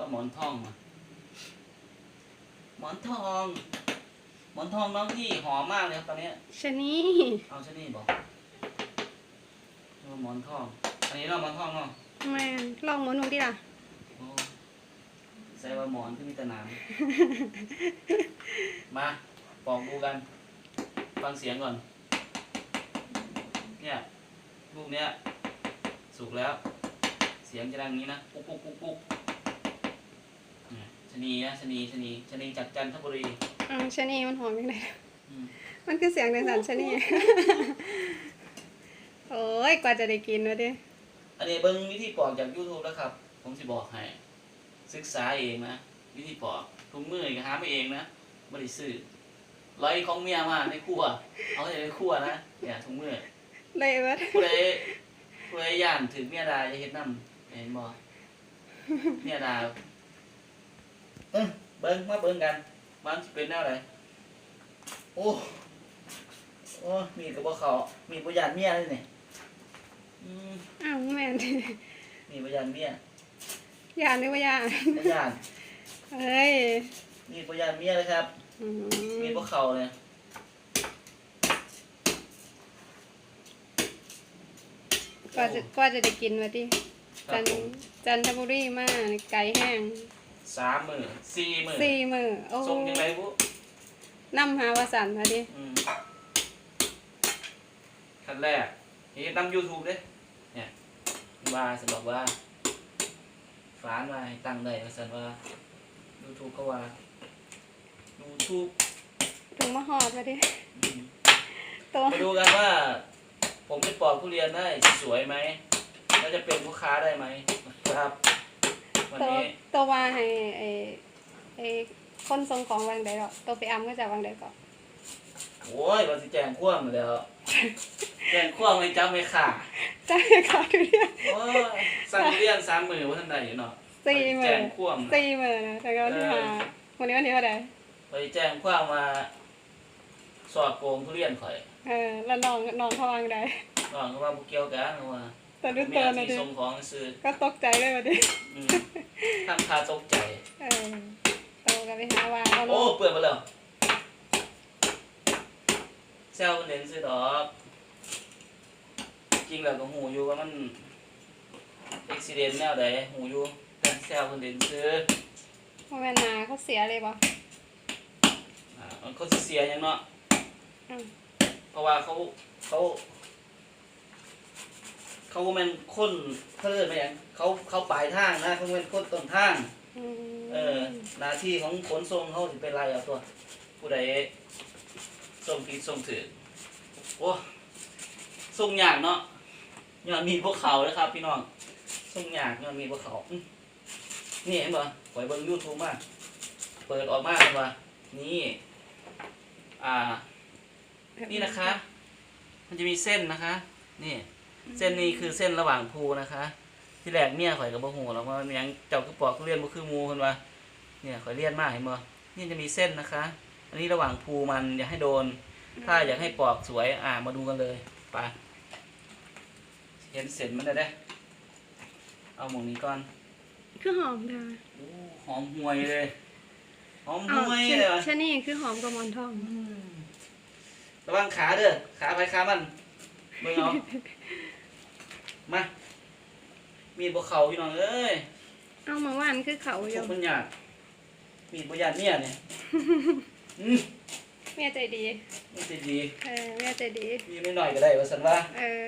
ว่าหมอนทองอะหมอนทอง หมอนทองน้องที่หอมมากเลยครับตอนเนี้ยชะนีเอาชนี่บอกเรียกว่าหมอนทอง อันนี้เนาะหมอนทองเนาะแม่นลองหมุนดูดิล่ะ โอ้ใส่ว่าหมอนที่มีแต่หน้ำมาปอกดูกัน ฟังเสียงก่อน เนี่ยลูกเนี้ย สุกแล้ว เสียงจะดังอย่างนี้นะปุ๊กปุ๊กปุ๊กปุ๊กเนี่ย ชะนีนะชะนีชะนีชะนีจากจันทบุรีอ่าชะนีมันหอมยังไงอืมมันคือเสียงดังสันชะนี โอ้ยกว่าจะได้กินวะดิอันนี้เบิ้งวิธีปอกจาก YouTube แล้วครับ ผมสิบอกให้ศึกษาเองนะวิธีปอกถุงมือก็หามาเองนะบริซื้อร้อยของเมียมาในครัว เอาไปในครัวนะเนี่ยถุงมือเลยเวะผู้ใดผู้ใดย่านถึงเมียดาจะเฮ็ดนำเห็นบ่เมียดา เอ้ยเบิ้งมาเบิ้งกันมันสิเป็นแนวใดโอ้โอ้มีกับบ่เขามีบ่ย่านเมียเลยนี่อืมอ้าวแม่น มีบ่ย่านเมียยานหรือว่ายานบ่ย่านเฮ้ยมีบ่ย่านเมียเลยครับ อืมีมบ่เขาเลยกว่าจะกว่าจะได้กินวะดิครัจับนผมจันทบุรีมาไก่แห้ง สามมื้อสี่มื้อสี่มือโอ้ส่งจังไดบุน้ำหาวาสันวะดิอืมขั้นแรกเฮ็ดนำ YouTube เด้เนี่ยว่าสิบอกว่าฝานว่าให้ตั้งได้ว่าซั่นว่า YouTube ก็ว่า YouTube ถุงมะฮอดวะดิอืมตัวมาดูกันว่า ผมจะปอกทุเรียนได้สวยไหมแล้วจะเป็นลูกค้าได้ไหมครับ วันตัวนี้ตัวว่าให้ไอ้ไอ้คนส่งของวางใดหรอกตัวไปอำก็จะวางใดก่อนโอ้ยเราสิแจ้งความมาแล้ว แจ้งความเลยจำไม่ขาดจ้าขอทุเรียนโอ้ยสั่งเรียนสามมือว่าท่านใดอยู่เนาะสี่หมื่แจ้นงความสี่หมื่นนะแต่ก็ที่หาวันนี้วันที่เท่าไหร่ไปแจ้งความมาสอดโกงทุเรียนข่อยเออแล้วน้องน้องเขาวางใดน้องเขาว่าบุเกี่ยวกันเขา ว่าแต่ดูมีตัวอาหนะชีพดิส่งของซื้อก็ตกใจเลยวันนี้อืมทำคาตกใจเออโตกันไปหาวางเอาโอ้ลูกเปื่อยมาแล้วแซวเน้นซื้อดอกจริงแล้วก็หูอยู่ว่ามันอุบิเหตุแนวใดหูอยู่แต่แซวคนเด่นซื้อพ่อแม่นาเขาเสียเลยปะอ่ามันเขาสิเสียหยังเนาะอืมเพราะว่าเขาเขา เขาเป็นคนเขาเรียกว่าหยังเขาเขาปลายทางนะเขาเป็นคนต้นทางอืมเออหน้าที่ของขนส่งเขาสิไปไล่เอาตัว ผู้ใดส่งผิดส่งถือโอ้ส่งยากเนาะย้อนมีพวกเขานะครับ พี่น้องส่งยากย้อนมีพวกเขาอื้อนี่เห็นบ่ปล่อยเบิ่งยูทูบมาเปิดออกมาเห็นบ่นี่ อ่า นี่นะคะ มันจะมีเส้นนะคะ นี่ เส้นนี้คือเส้นระหว่างภูนะคะ ที่แรกเมียข่อยกับบ่ฮู้หรอกว่ามันหยังเจ้าคือปอกทุเรียนบ่คือหมูเพิ่นว่า เนี่ยข่อยเรียนมาเห็นบ่นี่จะมีเส้นนะคะ อันนี้ระหว่างภูมันอย่าให้โดน ถ้าอยากให้ปอกสวยอ่ามาดูกันเลยไปเห็นเส้นมันได้เด้เอาหมองนี้ก่อนคือหอมเด้อโอ้หอมห่วยเลยหอมอ้าวห่วยชะเลยว่ะชะนี่คือหอมกว่าหมอนทองอืมระวังขาเด้อขาไปขามันเบิ่งเอา มามีดบ่เข้าพี่น้องเอ้ยเอามาว่านคือเขาอพวยู่กมันยากมีดบ่ยากเนี่ยเนี่ยอืมเมียใจดีนี่สิดีเออเมียใจดี มีไม่น้อยก็ได้ว่าซั่นว่าเออ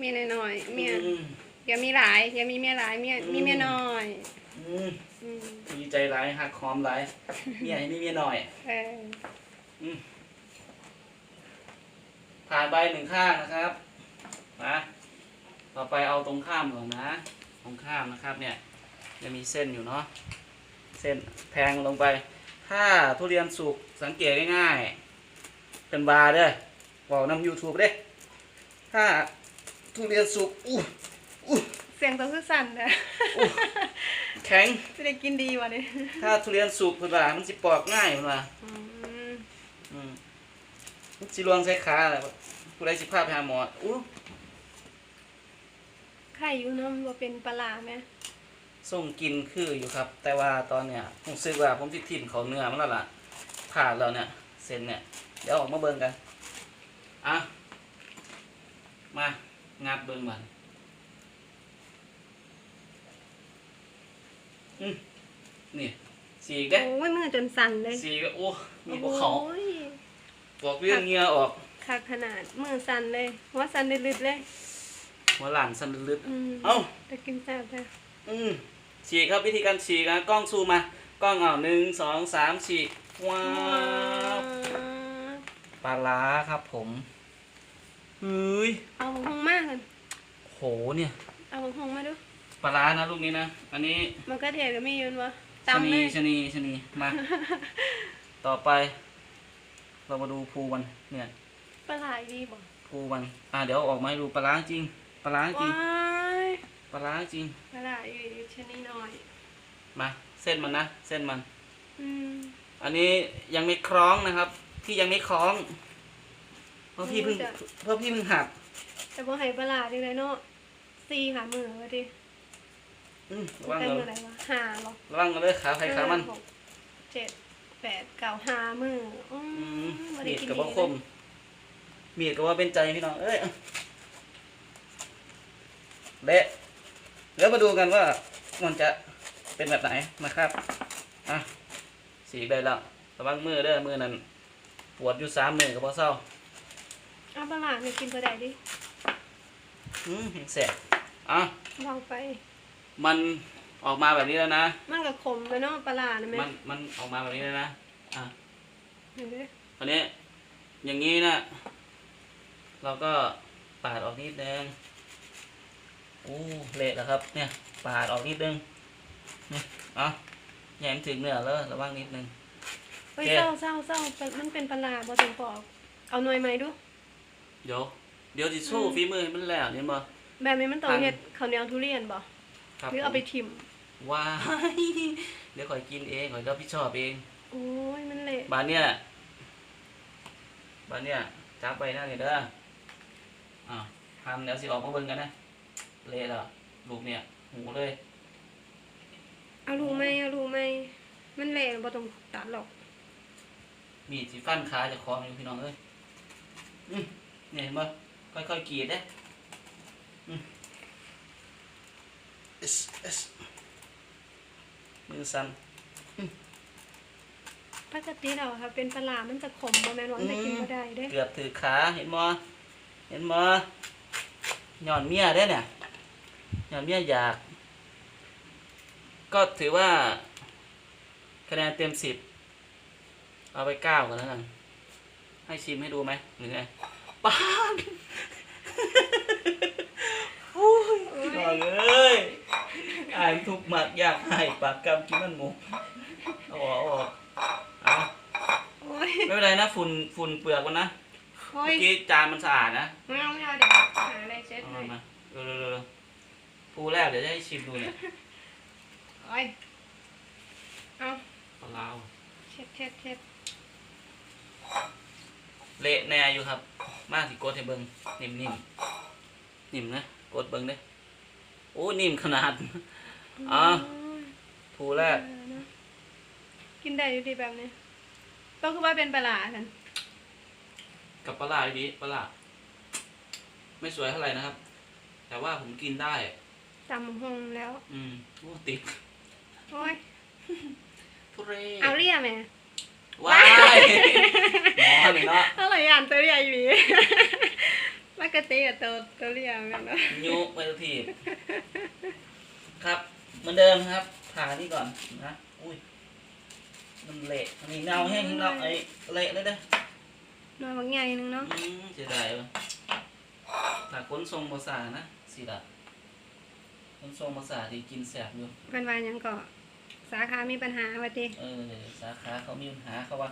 มีน้อยๆเมียอืม อย่ามีหลายอย่ามีเมียหลายเมียอืม มีเมียน้อยอืมอืมดีใจหลายหักหอมหลายเมียให้มีเมียน้อย เออผ่านใบหนึ่งข้างนะครับ มา ต่อไปเอาตรงข้ามก่อนนะ ตรงข้ามนะครับเนี่ยจะมีเส้นอยู่เนาะเส้นแทงลงไป ถ้าทุเรียนสุกสังเกตง่ายๆเป็นบาร์เด้อบอกนำ YouTube เด้ถ้าทุเรียนสุกอู้อู้เสียงตัวคือสั่นเลยแข็งจะได้กินดีวะเนี่ยถ้าทุเรียนสุกเพิ่นว่ามันสิปอกง่ายเพิ่นว่าอืมอืมมันสิลวงใส่ขาแหละผู้ใดสิพาไปหาหมออู้ ไข่อยู่น้ำว่าเป็นปลาร้าไหมส่งกินคืออยู่ครับ แต่ว่าตอนเนี้ยผมซื้อว่าผมสิทิ่มเขาเนื้อมันแล้วล่ะผ่าดแล้วเนี่ยเส้นเนี่ย เดี๋ยวออกมาเบิ่งกันอะมา งัดเบิ่งมันอืมนี่สีกเด้โอ้ยมือจนสั่นเลยสีก็โอ้มีพวกเขาโอ้ยบอกเรื่องเหงื่อออกคักขนาดมือสั่นเลยหัวสั่นลึดๆเลย หัวหลานสั่นลึกอืมๆเอ้าจะกินแซ่บเลยอืมฉีกครับวิธีการฉีกนะกล้องซูมมากล้องเอาหนึ่งสองสามฉีกว้าวปลาร้าครับผมเฮ้ยเอาหงมากเลยโหเนี่ย เอาหงมาดูปลาร้านะลูกนี้นะอันนี้มันก็เทศก็มีอยืนวะชะตำเลนียชะนีชะนีมาต่อไป เรามาดูภูมันเนี่ยปลาไหลดีบ่ภูมันอ่าเดี๋ยวออกมาให้ดูปลาร้าจริง ปลาร้าจริงว้ายปลาร้าจริงปลาไหลดีชนิดหน่อย มาเส้นมันนะ เส้นมัน อืมอันนี้ยังไม่คล้องนะครับที่ยังไม่คล้อง เพราะพี่เพิ่งโอ้จะเพราะพี่เพิ่งหัดแต่บ่ให้ปลาไหลดีเลยเนาะสี่หามือวะดิอืมระวังได้เลมือยอะไรวะหาเหรอระวังเลยขาใครขามันห้หกเจ็ดแปดเก้าหามืออือืมบ่ได้มีดกินกับดีว่าคม มีดกับว่าเป็นใจพี่น้องเอ้ย เละเดี๋ยวมาดูกันว่ามันจะเป็นแบบไหนนะครับอะสีกได้แล้วระวังมือเด้อมือนั้นปวดอยู่สามมือกับพ่อเศร้าเอาปลาไหลเนี่ยกินพอได้ดิอืมแสบอะลองไป มันออกมาแบบนี้แล้วนะ มันก็ขมเลยเนาะปลาไหลนะแม่มันมันออกมาแบบนี้แล้วนะอะเห็นไหมคราวนี้อย่างนี้นะ เราก็ปาดออกนิดนึง โอ้เละแล้วครับ เนี่ยปาดออกนิดนึงนี่เอะแยมนถึงเนื้อแล้วระวังนิดนึง เฮ้ยโอเคเศร้าเศร้าเศร้ามันเป็นปลาไหลบ่ถึงปอกเอาหน่วยไหมดู เดี๋ยวเดี๋ยวจะสู้ฝีมือให้มันแล้วเนี่ยบ่แบบนี้มันต้องอันเฮ็ดข้าวเหนียวทุเรียนบ่ครับหรือเอาไปผมทิ่มว้ายเดี๋ยวข่อยกินเองข่อยรับผิดชอบเองโอ้ยมันเละบานเนี่ยบานเนี่ยจับไปนั่นนี่เด้ออ่าทำเดี๋ยวสิออกมาเบิ่งกันนะ เละแล้วลูกเนี่ยหูเลยเอาลูกไหมเอาลูกไหมมันเละบ่ต้องตัดหรอกมีดสิฟันขาจะคล้องอยู่พี่น้องเอ้ยอืมเนี่ยเห็นบ่ค่อยๆกรีดเด้อืมเอสเอสมือสั่นปกติแล้วค่ะเป็นปลาร้ามันจะขมบ่แม่นว่ามันจะกินบ่ได้เด้เกือบถือขาเห็นบ่เห็นบ่หย่อนเมียได้เนี่ย หย่อนเมียอยาก ก็ถือว่า คะแนนเต็มสิบเอาไปเก้ากันแล้วกัน ให้ชิมให้ดูไหมหรือไงป้านโอ้ยพี่น้องเอ้ยอายทุกหมัดอยากให้ปากกำกินมันหมูเอาออกเอาออกเอาโอ้ยไม่เป็นไรนะฝุ่นฝุ่นเปลือกมันนะโอ้เมื่ยอกี้จานมันสะอาดนะ ไม่เอาไม่เอาเดี๋ยวหาอะไรเช็ดเอาให้มาเร็วเร็วเร็วเร็ว ปูแรกเดี๋ยวจะให้ชิมดูเนี่ยโอ้ยเอาปลาลาวเช็ดเช็ดเช็ดเละแน่อยู่ครับ มาสิกดให้เบิ่งนิ่มนิ่มนิ่มนะกดเบิ่งเด้โอ้นิ่มขนาดอะปูแรกเออเนอะกินได้อยู่ดีแบบนี้ต้องคือว่าเป็นปลาร้าฉันกับปลาลาดีปลาลาไม่สวยเท่าไหร่นะครับ แต่ว่าผมกินได้ จำหงแล้ว อืมโอ้ติดโอ้ยทุเรศเอาเรียไหมว้ายหมอหนึ่งเนาะอะไรอ่านตัวเรียอยู่ดีปกติอะตัวตัวเรียเหมือนกันเนอะยุไปทุกทีครับเหมือนเดิมครับผ่านี่ก่อนนะอุ้ยมันเละอันนี้เงาแห้งเงาไอ้เละเลยเด้อหน่อยบางใหญ่หนึงเนาะอืมเสียดายว่ะถ้าขนทรงภาษานะสิละ ขนทรงภาษาที่กินแสบอยู่เป็นวันยังก็สาขามีปัญหาวะติเออ สาขาเขามีปัญหาเขาว่า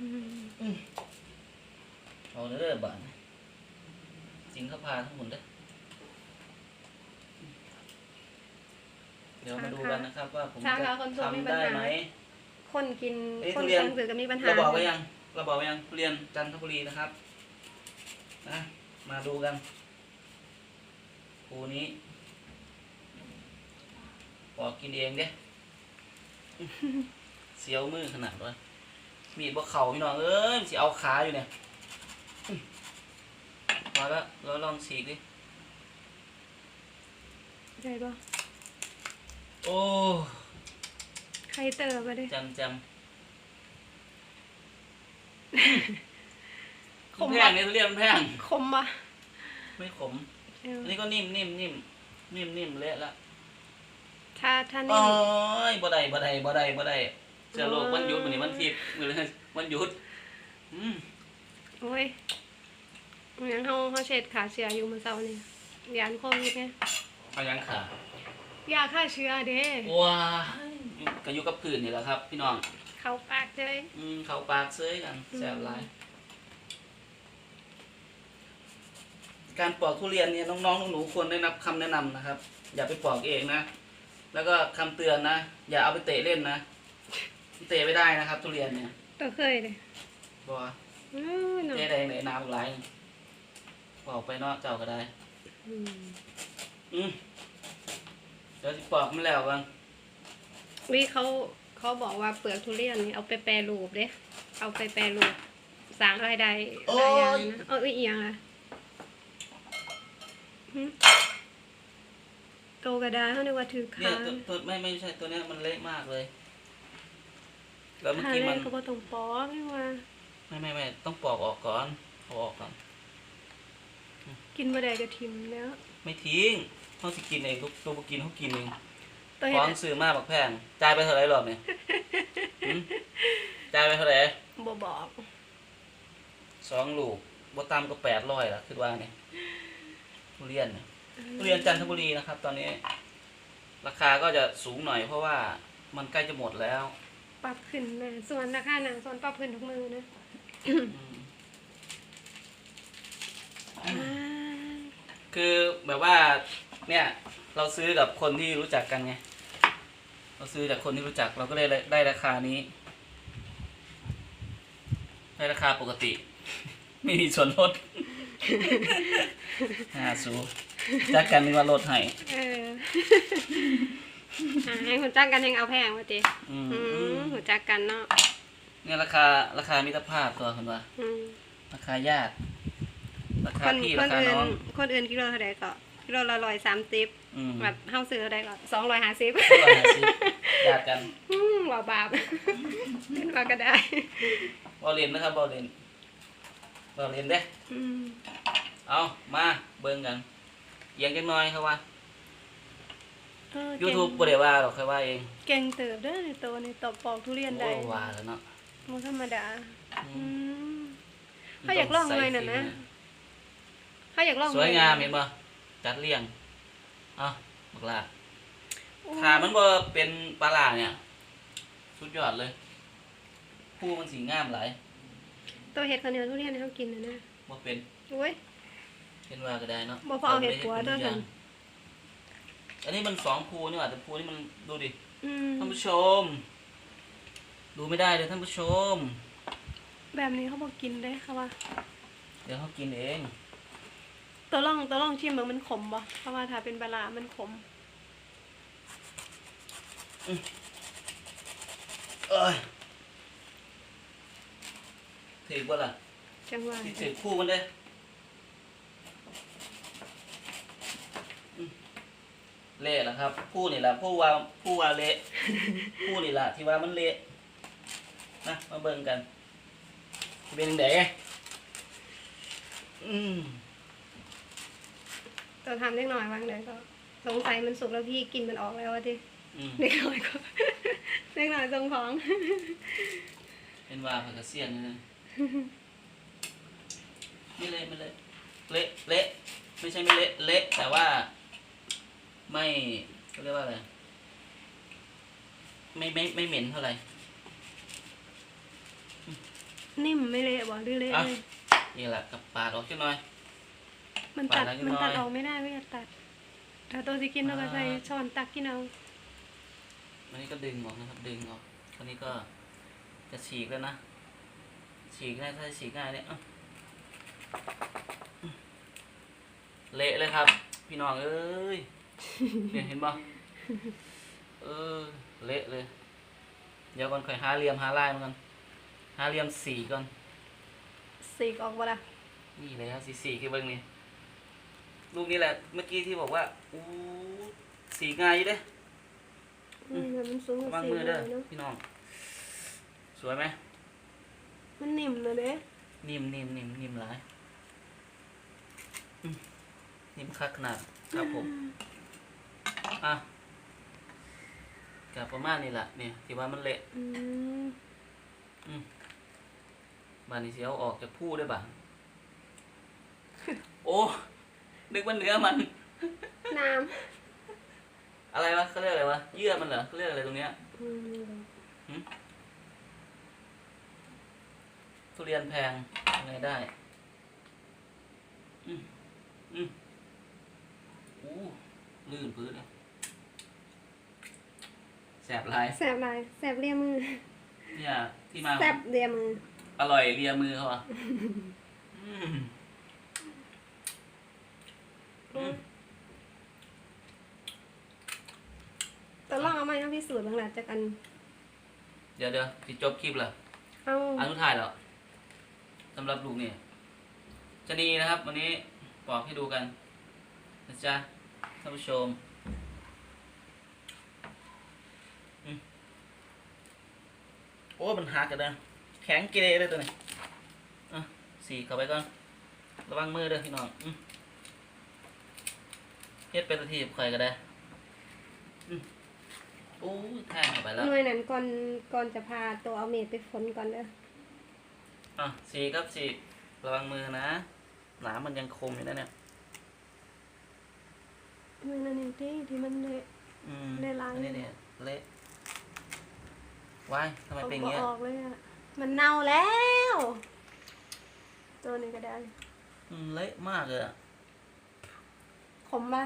อืมเอาเด้อบ้านจริงเขาพาทั้งหมดเด้อเดี๋ยวมาดูกันนะครับ ว่าผมจะทำได้ไหม คนกินเอ้ยคนทุเรียนสังสือก็มีปัญหาเราบอกไว้ยังเราบอกไว้ยังทุเรียนจันทบุรีนะครับนะมาดูกันภูนี้ผ อกกินเองเด้เสียวมือขนาดว่ามีดบ่เข่าพี่น้องเอ้ยมันสิเอาขาอยู่เนี่ยอื้อมาแล้วเราลองฉีกดิได้ปะโอ้ใครเติมมาดิจำจขำมแพปะงเนี่ยทุเรียนมันแพงคมปะไม่ขมเอออันนี้ก็นิ่มนิ่มนิ่มนิ่มนิ่มเละละ ถ้าถ้าโอ้นี่ยบ่ได้บ่ได้บ่ได้บ่ได้เจอโลกวันหยุดวันนี้วันทิพย์มื้อนี้วันหยุดอืมโอ้ยยังเขาเขาเช็ดขาเชื้ออยู่เมื่อเช้านี่ยานโควิดไงเอายังขายาฆ่าเชื้อเด้ว้ายอยู่ก็อยู่กับพื้นนี่แหละครับ พี่น้องเข้าปากเลยอืมเขาปากเซยกันแซ่บหลาย การปอกทุเรียนเนี่ยน้องๆหนูๆควรได้รับคำแนะนำนะครับ อย่าไปปอกเองนะ แล้วก็คำเตือนนะ อย่าเอาไปเตะเล่นนะ เตะไม่ได้นะครับ ทุเรียนเนี่ยตัวเคยเลยบัวอื้อเนาะเจ๊แดงในน้ำหลายปอกไปเนอกเจ้าก็ได้ อืมอืมเดี๋ยวสิปอกมันแล้วกันวิเขาเขาบอกว่าเปลือกทุเรียนนี่เอาไปแปรรูปเด้เอาไปแปรรูปสร้างรายได้หลายอย่างนะเอออีกอย่างอะหึ โตกระดาษเขาเรียกว่าถือเนี่ค้ายตัวตัวไม่ไม่ใช่ตัวเนี้ยมันเละมากเลย แล้วเมื่อถ้ากี้เล่มันนก็บ่ต้องปอกไม่ว่า ไม่ไม่ไม่ต้องปอกออกก่อนเอาออกก่อน กินบ่ได้ก็ทิมแล้วไม่ทิ้งเขาสิกินเองตัวตัวบ่กินเขากินเองตัวขเห็องดซื้อมาบักแพงจ่ายไปเท่าไหร่รอบเนี่ยหืมจ่ายไปเท่าไหร่บ่บอกสองลูกบ่ต่ำก็แปดร้อยละคือว่าเนี่ยทุเรียนเนี่ย ทุเรียนจันทบุรีนะครับ ตอนนี้ ราคาก็จะสูงหน่อยเพราะว่ามันใกล้จะหมดแล้ว ปรับขึ้นนะส่วนราคาหนังส่วนปรับขึ้นทุกมือนะอืมคือแบบว่า เนี่ย เราซื้อกับคนที่รู้จักกันไง เราซื้อจากคนที่รู้จักเราก็เลยได้ราคานี้ ได้ราคาปกติ ไม่มีส่วนลด ห้าสู จักกันนี่ว่าลดให้เอออ่าให้คุณจักกันยังเอาแพงว่าติอืมอืมหูจักกันเนาะเนี่ยราคาราคามิตรภาพตัวคนว่า อืมราคาญาติราคคานพี่ครานคาอื่นน้องคนอื่นกิโลเท่าใดก็กิโลละร้อยสามสิบอืมแบบเฮาซื้อเท่าใดก็สองร้อยห้าสิบร้อยห้าสิบญาติกันอืมว่าบาป เป็นว่าก็ได้บอลเลนนะครับบอลเลนบอลเลนเด้ อืมเอามาเบิ่งกัน เอียงจังน้อยครับว่า เออยูเก่งทูบบ่ได้ว่าหรอกใครว่าเองเก่งเติบเด้อในตัวในตบปอกทุเรียนได้โอ้ว่าแล้วเนาะบ่ธรรมดา อือืมมเขาอยากลองหน่อยน่ะนะถ้าอยากลองสวยงามเห็นบ่จัดเรียงเอาบักลาถ้ามันบ่เป็นปลาล่าเนี่ย สุดยอดเลยผู้มันสีงามหลายตัวเห็ดข้าวเหนียวทุเรียนให้เขากินนะนะบ่เป็นโอ้ยเห็นว่าก็ได้เนาะบ่พอเอาเห็ดหัวด้วยกันอันนี้มันสองภูนี่หว่าแต่ภูนี่มันดูดิอืมท่านผู้ชม ดูไม่ได้เลยท่านผู้ชม แบบนี้เขาบอกกินได้ค่ะว่าเดี๋ยวเขากินเอง ตัวล่องตัวล่องชิมมันมันขมบ่เพราะว่าถ้าเป็นปลาร้ามันขมเอ้ยถือบ่ล่ะจังหวะสิถือคู่มันเด้อืม เละแล้วครับ ผู้นี่แหละผู้ว่าผู้ว่าเละผู้นี่แหละที่ว่ามันเละนะมาเบิ่งกันสิเป็นจังไดอืมตัวทำเล็กหน่อยวางเลยก็สงสัยมันสุกแล้วพี่กินมันออกแล้วว่าที่อืมเล็กหน่อยก็เล็กหน่อยทรงของ เป็นว่าผักกระเสียนนี่นะไม่เละไม่เละเละเละไม่ใช่ไม่เละเละแต่ว่า ไม่เขาเรียกว่าอะไร ไม่ไม่ไม่เหม็นเท่าไหร่ นิ่มไม่เละบ่หรือเละอะ เลยนี่แหละกับปาดออกจังหน่อย มันตัดปาดแล้วมันตัดนิดหน่อยออกไม่ได้ไม่อยากตัดถ้าตัวที่กินเราก็ใส่ช้อนตักกินเอาอันนี้ก็ดึงออกนะครับ ดึงออกคราวนี้ก็จะฉีกแล้วนะ ฉีกง่ายถ้าฉีกง่ายเนี่ยอะเละเลยครับ พี่น้องเอ้ย เนี่ยเห็นป่ะเออเละเลย เดี๋ยวก่อนค่อยหาเหลี่ยมหาลายมันก่อนหาเหลี่ยมสีก่อนสีกออกบ่ล่ะนี่เลยครับสีสีคือเบิ้งนี่ลูกนี่แหละ เมื่อกี้ที่บอกว่าอู้สีง่ายอยู่เด้อืมมันสูงกวาว่างสีมือเลเด้อยเนาะพี่น้อง สวยไหมมันนิ่มเลยเด้นิ่มนิ่มนิ่มนิ่มหลายอืมนิ่มคักขนาดครับผม อะกับประมาณนี้แหละเนี่ยที่ว่ามันเละอืมบานนี้เสียวออกจากผู้ได้บ้างโอ้นึกว่าเนื้อมัน น้อะไรวะเขาเรียกอะไรวะเยื่อมันเหรอเขาเรียกอะไรตรงเนี้ยำอืมทุเรียนแพงยังไงได้อืมอืมอู้ลื่นพื้นเลยแส บลายแสบลายแสบเลียมือเนี่ยที่มา แสบเลียมือ อร่อยเลียมือเขาอะอืมอืมแต่ลองเอาไม้มาพิสูจน์บ้างล่ะจากกัน เดี๋ยวเดี๋ยวที่จบคลิปเหรอเอาอันสุดท้ายแล้วสำหรับลูกนี่ชะนีนะครับ วันนี้ปอกให้ดูกันนะจ๊ะท่านผู้ชมอืมโอ้มันหักกันนะแข็งเกเรเลยตัวนี้อะสีเข้าไปก่อน ระวังมือเด้อพี่น้องอืมเฮ็ดเป็นตะทีบใครก็ได้อืมโอ้ยแทงเข้าไปแล้วหน่วยนั้นก่อนก่อนจะพาตัวเอาเมดไปฝนก่อนเด้ออะสีครับสีระวังมือนะหนามมันยังคมอยู่นะเนี่ยหน่วยนั้นเองที่ที่มันเลยอืมได้ล้างอันนี้เนี่ยเละ ว้ายทำไมเอาเป็นอย่างบ่เงี้ยออกเลยอะมันเน่าแล้ว ตัวนี้ก็ได้อืมเละมากเลยอะขมปะ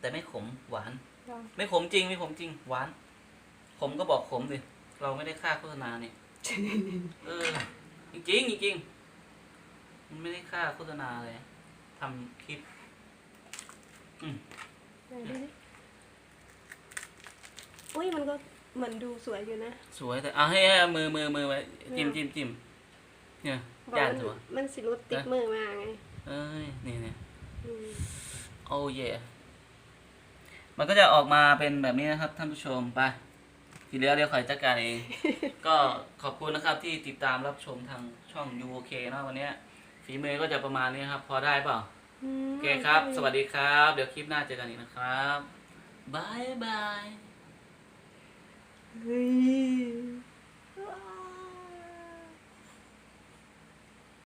แต่ไม่ขมหวาน ลองไม่ขมจริงไม่ขมจริงหวาน ขมก็บอกขมสิเราไม่ได้ค่าโฆษณาเนี่ย เออจริงๆจริงๆมันไม่ได้ค่าโฆษณาเลยทำคลิป ไหนดูดิอุ้ยมันก็ เหมือนดูสวยอยู่นะ สวยแต่เอาให้ให้เอามือมือมือไว้จิ้มจิ้มจิ้มเนี่ยบอกย่านมันสวยมันสิรุดติดมือมาไงเอ้ยนี่เนี่ยอืมโอ้เย่มันก็จะออกมาเป็นแบบนี้นะครับท่านผู้ชมไปทีเหลือเดี๋ยวขอยจัดการเอง ก็ขอบคุณนะครับที่ติดตามรับชมทางช่อง UOK นะวันเนี้ยฝีมือก็จะประมาณนี้ครับ พอได้เปล่าอืมโอเคครับ สวัสดีครับ เดี๋ยวคลิปหน้าเจอกันอีกนะครับบายบาย Oui.